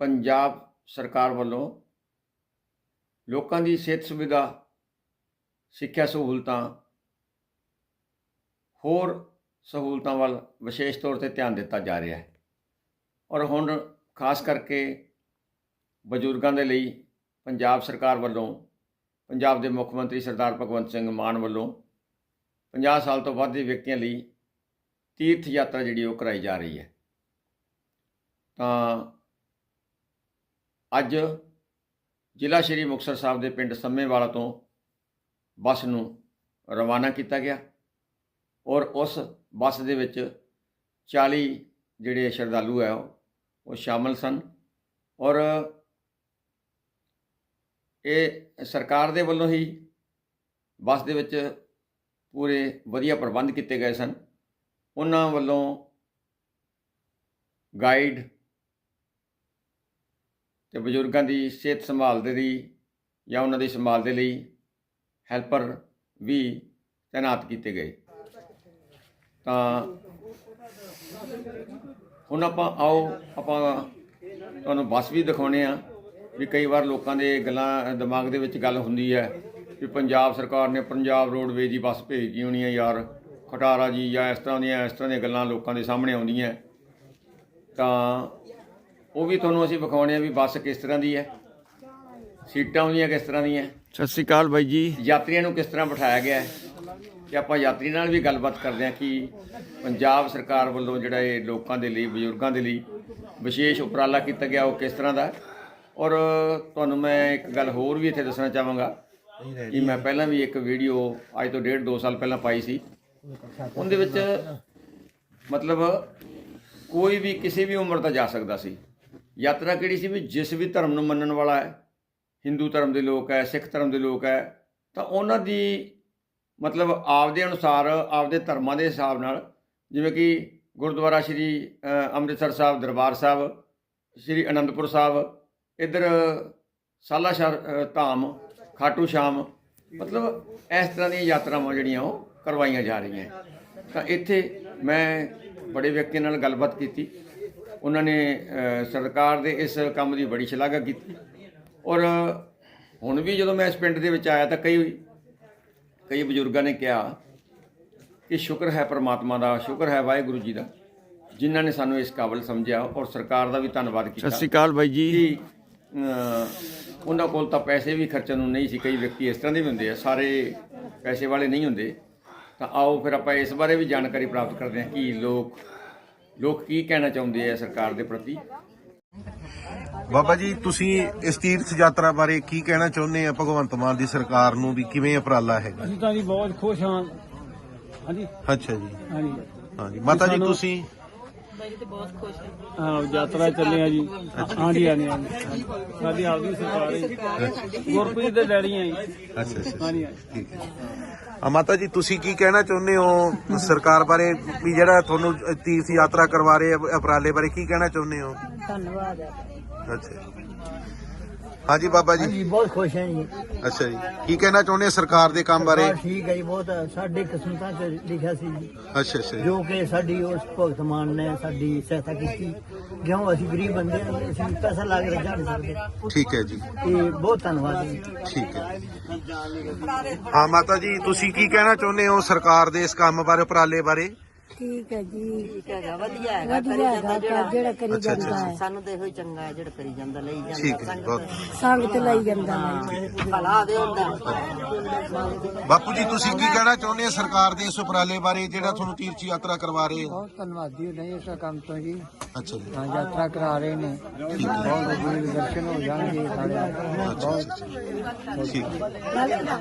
ਪੰਜਾਬ ਸਰਕਾਰ ਵੱਲੋਂ ਲੋਕਾਂ ਦੀ ਸਿਹਤ ਸੁਵਿਧਾ, ਸਿੱਖਿਆ ਸਹੂਲਤਾਂ, ਹੋਰ ਸਹੂਲਤਾਂ ਵੱਲ ਵਿਸ਼ੇਸ਼ ਤੌਰ ਤੇ ਧਿਆਨ ਦਿੱਤਾ ਜਾ ਰਿਹਾ ਹੈ। ਔਰ ਹੁਣ ਖਾਸ ਕਰਕੇ ਬਜ਼ੁਰਗਾਂ ਦੇ ਲਈ ਪੰਜਾਬ ਸਰਕਾਰ ਵੱਲੋਂ, ਪੰਜਾਬ ਦੇ ਮੁੱਖ ਮੰਤਰੀ ਸਰਦਾਰ ਭਗਵੰਤ ਸਿੰਘ ਮਾਨ ਵੱਲੋਂ 50 ਸਾਲ ਤੋਂ ਵੱਧ ਦੇ ਵਿਅਕਤੀਆਂ ਲਈ ਤੀਰਥ ਯਾਤਰਾ ਜਿਹੜੀ ਉਹ ਕਰਾਈ ਜਾ ਰਹੀ ਹੈ। ਤਾਂ ਅੱਜ ਜ਼ਿਲ੍ਹਾ ਸ਼੍ਰੀ ਮੁਕਤਸਰ ਸਾਹਿਬ ਦੇ ਪਿੰਡ ਸੰਮੇਵਾਲਾ ਤੋਂ ਬੱਸ ਨੂੰ ਰਵਾਨਾ ਕੀਤਾ ਗਿਆ ਔਰ ਉਸ ਬੱਸ ਦੇ ਵਿੱਚ 40 ਜਿਹੜੇ ਸ਼ਰਧਾਲੂ ਹੈ ਉਹ ਸ਼ਾਮਲ ਸਨ ਔਰ ਇਹ ਸਰਕਾਰ ਦੇ ਵੱਲੋਂ ਹੀ ਬੱਸ ਦੇ ਵਿੱਚ ਪੂਰੇ ਵਧੀਆ ਪ੍ਰਬੰਧ ਕੀਤੇ ਗਏ ਸਨ। ਉਹਨਾਂ ਵੱਲੋਂ ਗਾਈਡ ਤੇ ਬਜ਼ੁਰਗਾਂ ਦੀ ਸਿਹਤ ਸੰਭਾਲ ਦੇ ਲਈ ਜਾਂ ਉਹਨਾਂ ਦੀ ਸੰਭਾਲ ਦੇ ਲਈ ਹੈਲਪਰ ਵੀ ਤਾਇਨਾਤ ਕੀਤੇ ਗਏ। ਤਾਂ ਹੁਣ ਆਪਾਂ ਆਓ, ਆਪਾਂ ਤੁਹਾਨੂੰ ਬੱਸ ਵੀ ਦਿਖਾਉਣੇ ਆ ਵੀ ਕਈ ਵਾਰ ਲੋਕਾਂ ਦੇ ਗੱਲਾਂ, ਦਿਮਾਗ ਦੇ ਵਿੱਚ ਗੱਲ ਹੁੰਦੀ ਹੈ ਵੀ ਪੰਜਾਬ ਸਰਕਾਰ ਨੇ ਪੰਜਾਬ ਰੋਡਵੇਜ਼ ਦੀ ਬੱਸ ਭੇਜੀ ਹੋਣੀ ਹੈ ਯਾਰ, ਖਟਾਰਾ ਜੀ ਜਾਂ ਇਸ ਤਰ੍ਹਾਂ ਦੀਆਂ, ਇਸ ਤਰ੍ਹਾਂ ਦੀਆਂ ਗੱਲਾਂ ਲੋਕਾਂ ਦੇ ਸਾਹਮਣੇ ਆਉਂਦੀਆਂ। ਤਾਂ ਉਹ ਵੀ ਤੁਹਾਨੂੰ ਅਸੀਂ ਵਿਖਾਉਣੇ ਆ ਵੀ ਬੱਸ ਕਿਸ ਤਰ੍ਹਾਂ ਦੀ ਹੈ। ਸੀਟਾਂ ਉਹਦੀਆਂ ਕਿਸ ਤਰ੍ਹਾਂ ਦੀਆਂ। ਸਤਿ ਸ਼੍ਰੀ ਅਕਾਲ ਬਾਈ ਜੀ। ਯਾਤਰੀਆਂ ਨੂੰ ਕਿਸ ਤਰ੍ਹਾਂ ਬਿਠਾਇਆ ਗਿਆ ਹੈ। ਤੇ ਆਪਾਂ ਯਾਤਰੀ ਨਾਲ ਵੀ ਗੱਲਬਾਤ ਕਰਦੇ ਹਾਂ ਕਿ ਪੰਜਾਬ ਸਰਕਾਰ ਵੱਲੋਂ ਜਿਹੜਾ ਇਹ ਲੋਕਾਂ ਦੇ ਲਈ ਬਜ਼ੁਰਗਾਂ ਦੇ ਲਈ ਵਿਸ਼ੇਸ਼ ਉਪਰਾਲਾ ਕੀਤਾ ਗਿਆ ਉਹ ਕਿਸ ਤਰ੍ਹਾਂ ਦਾ। ਔਰ ਤੁਹਾਨੂੰ ਮੈਂ ਇੱਕ ਗੱਲ ਹੋਰ ਵੀ ਇੱਥੇ ਦੱਸਣਾ ਚਾਹਾਂਗਾ ਕਿ ਮੈਂ ਪਹਿਲਾਂ ਵੀ ਇੱਕ ਵੀਡੀਓ ਅੱਜ ਤੋਂ ਡੇਢ ਦੋ ਸਾਲ ਪਹਿਲਾਂ ਪਾਈ ਸੀ। ਉਹਦੇ ਵਿੱਚ ਮਤਲਬ ਕੋਈ ਵੀ ਕਿਸੇ ਵੀ ਉਮਰ ਦਾ ਜਾ ਸਕਦਾ ਸੀ। ਯਾਤਰਾ ਕਿਹੜੀ ਸੀ ਵੀ ਜਿਸ ਵੀ ਧਰਮ ਨੂੰ ਮੰਨਣ ਵਾਲਾ ਹੈ ਹਿੰਦੂ ਧਰਮ ਦੇ ਲੋਕ ਹੈ ਸਿੱਖ ਧਰਮ ਦੇ ਲੋਕ ਹੈ ਤਾਂ ਉਹਨਾਂ ਦੀ ਮਤਲਬ ਆਪਦੇ ਅਨੁਸਾਰ ਆਪਦੇ ਧਰਮਾਂ ਦੇ ਹਿਸਾਬ ਨਾਲ ਜਿਵੇਂ ਕਿ ਗੁਰਦੁਆਰਾ ਸ਼੍ਰੀ ਅੰਮ੍ਰਿਤਸਰ ਸਾਹਿਬ ਦਰਬਾਰ ਸਾਹਿਬ ਸ਼੍ਰੀ ਅਨੰਦਪੁਰ ਸਾਹਿਬ ਇੱਧਰ ਸਾਲਾਸ਼ਾਰ ਅ, ਧਾਮ ਖਾਟੂ ਸ਼ਾਮ ਮਤਲਬ ਇਸ ਤਰ੍ਹਾਂ ਦੀਆਂ ਯਾਤਰਾਵਾਂ ਜਿਹੜੀਆਂ ਉਹ ਕਰਵਾਈਆਂ ਜਾ ਰਹੀਆਂ। ਤਾਂ ਇੱਥੇ ਮੈਂ ਬੜੇ ਵਿਅਕਤੀਆਂ ਨਾਲ ਗੱਲਬਾਤ ਕੀਤੀ। ਉਹਨਾਂ ਨੇ ਸਰਕਾਰ ਦੇ ਇਸ ਕੰਮ ਦੀ ਬੜੀ ਸ਼ਲਾਘਾ ਕੀਤੀ। ਔਰ ਹੁਣ ਵੀ ਜਦੋਂ ਮੈਂ ਇਸ ਪਿੰਡ ਦੇ ਵਿੱਚ ਆਇਆ ਤਾਂ ਕਈ ਕਈ ਬਜ਼ੁਰਗਾਂ ਨੇ ਕਿਹਾ ਕਿ ਸ਼ੁਕਰ ਹੈ ਪ੍ਰਮਾਤਮਾ ਦਾ ਸ਼ੁਕਰ ਹੈ ਵਾਹਿਗੁਰੂ ਜੀ ਦਾ ਜਿਨ੍ਹਾਂ ਨੇ ਸਾਨੂੰ ਇਸ ਕਾਬਲ ਸਮਝਿਆ ਔਰ ਸਰਕਾਰ ਦਾ ਵੀ ਧੰਨਵਾਦ ਕੀਤਾ। ਸਤਿ ਸ਼੍ਰੀ ਅਕਾਲ ਬਾਈ ਜੀ। ਉਹਨਾਂ ਕੋਲ ਤਾਂ ਪੈਸੇ ਵੀ ਖਰਚਣ ਨੂੰ ਨਹੀਂ ਸੀ ਕਈ ਵਿਅਕਤੀ ਇਸ ਤਰ੍ਹਾਂ ਦੇ ਵੀ ਹੁੰਦੇ ਆ ਸਾਰੇ ਪੈਸੇ ਵਾਲੇ ਨਹੀਂ ਹੁੰਦੇ। ਤਾਂ ਆਓ ਫਿਰ ਆਪਾਂ ਇਸ ਬਾਰੇ ਵੀ ਜਾਣਕਾਰੀ ਪ੍ਰਾਪਤ ਕਰਦੇ ਹਾਂ ਕਿ ਲੋਕ ਲੋਕ ਕੀ ਕਹਿਣਾ ਚਾਹੁੰਦੇ ਆ ਸਰਕਾਰ ਦੇ ਪ੍ਰਤੀ? ਬਾਬਾ ਜੀ ਤੁਸੀਂ ਇਸ ਤੀਰਥ ਯਾਤਰਾ ਬਾਰੇ ਕੀ ਕਹਿਣਾ ਚਾਹੁੰਦੇ ਆ ਭਗਵੰਤ ਮਾਨ ਦੀ ਸਰਕਾਰ ਨੂੰ ਵੀ ਕਿਵੇਂ ਉਪਰਾਲਾ ਹੈਗਾ? ਅਸੀਂ ਤਾਂ ਜੀ ਬਹੁਤ ਖੁਸ਼ ਹਾਂ। ਹਾਂਜੀ? ਅੱਛਾ ਜੀ। ਹਾਂਜੀ। ਹਾਂਜੀ। ਮਾਤਾ ਜੀ ਤੁਸੀਂ? ਹਾਂ। ਯਾਤਰਾ ਚੱਲੇ ਆ ਜੀ। ਹਾਂਜੀ ਹਾਂਜੀ ਹਾਂਜੀ। ਸਾਡੀ ਆਪਦੀ ਸਰਕਾਰ ਹੈ ਗੁਰਪ੍ਰੀਤ ਦੇ ਡੈਡੀ ਆ ਜੀ। ਅੱਛਾ ਅੱਛਾ ਹਾਂਜੀ ਹਾਂਜੀ। ਠੀਕ ਹੈ ਆ ਮਾਤਾ ਜੀ ਤੁਸੀਂ ਕੀ ਕਹਿਣਾ ਚਾਹੁੰਦੇ ਹੋ? ਸਰਕਾਰ ਬਾਰੇ ਵੀ ਜਿਹੜਾ ਤੁਹਾਨੂੰ ਤੀਰਥ ਯਾਤਰਾ ਕਰਵਾ ਰਹੇ ਆ ਉਪਰਾਲੇ ਬਾਰੇ ਕੀ ਕਹਿਣਾ ਚਾਹੁੰਦੇ ਹੋ? ਧੰਨਵਾਦ ਹੈ। ਅੱਛਾ ਹਾਂਜੀ ਬਾਬਾ ਜੀ। ਜੀ ਬਹੁਤ ਖੁਸ਼ ਹਾਂ ਜੀ। ਅੱਛਾ ਜੀ। ਕੀ ਕਹਿਣਾ ਚਾਹੁੰਦੇ ਆ ਸਰਕਾਰ ਦੇ ਕੰਮ ਬਾਰੇ? ਸਰਕਾਰ ਠੀਕ ਹੈ ਜੀ ਬਹੁਤ ਸਾਡੇ ਕਿਸਮਤਾਂ 'ਚ ਲਿਖਿਆ ਸੀ ਜੀ। ਅੱਛਾ ਅੱਛਾ ਜੀ। ਜੋ ਕਿ ਸਾਡੀ ਉਸ ਭਗਤ ਮਾਨ ਨੇ ਸਾਡੀ ਸਹਾਇਤਾ ਕੀਤੀ। ਕਿਉਂ ਅਸੀਂ ਗਰੀਬ ਬੰਦੇ ਹਾਂ ਅਸੀਂ ਪੈਸਾ ਲਾ ਕੇ ਰੱਖ ਨਹੀਂ ਸਕਦੇ। ਠੀਕ ਹੈ ਜੀ। ਇਹ ਬਹੁਤ ਧੰਨਵਾਦ ਜੀ। ਠੀਕ ਹੈ। ਹਾਂ ਮਾਤਾ ਜੀ ਤੁਸੀਂ ਕੀ ਕਹਿਣਾ ਚਾਹੁੰਦੇ ਹੋ ਸਰਕਾਰ ਦੇ ਇਸ ਕੰਮ ਬਾਰੇ ਉਪਰਾਲੇ ਬਾਰੇ? ਠੀਕ ਹੈ ਜੀ। ਠੀਕ ਹੈਗਾ ਵਧੀਆ ਹੈਗਾ ਕਰੀ ਵਧੀਆ ਜਾਂਦਾ ਹੈਗਾ ਜਿਹੜਾ ਕਰੀ ਅੱਛਾ, ਅੱਛਾ, ਜਾਂਦਾ ਹੈ। ਸਾਨੂੰ ਤੇ ਇਹੋ ਹੀ ਚੰਗਾ ਹੈ ਜਿਹੜਾ ਕਰੀ ਜਾਂਦਾ ਲਈ ਜਾਂਦਾ ਠੀਕ ਹੈ ਜੀ, ਬਹੁਤ ਸੰਗਤ ਲਈ ਜਾਂਦਾ ਹੈ। ਭਲਾ ਦੇ ਹੁੰਦਾ ਬਾਪੂ ਜੀ ਤੁਸੀਂ ਕੀ ਕਹਿਣਾ ਚਾਹੁੰਦੇ ਹੋ ਸਰਕਾਰ ਦੇ ਇਸ ਉਪਰਾਲੇ ਬਾਰੇ ਜਿਹੜਾ ਤੁਹਾਨੂੰ ਤੀਰਥ ਯਾਤਰਾ ਕਰਵਾ ਰਹੇ ਆ ਬਹੁਤ ਧੰਨਵਾਦੀ ਨਹੀਂ ਇਸ ਕੰਮ ਤੋਂ ਜੀ। ਅੱਛਾ ਜੀ। ਹਾਂ ਯਾਤਰਾ ਕਰਾ ਰਹੇ ਨੇ। ਹੈ। ਬਹੁਤ ਵਧੀਆ ਦਰਸ਼ਨ ਹੋ ਜਾਣਗੇ ਸਾਡੇ। ਠੀਕ ਹੈ।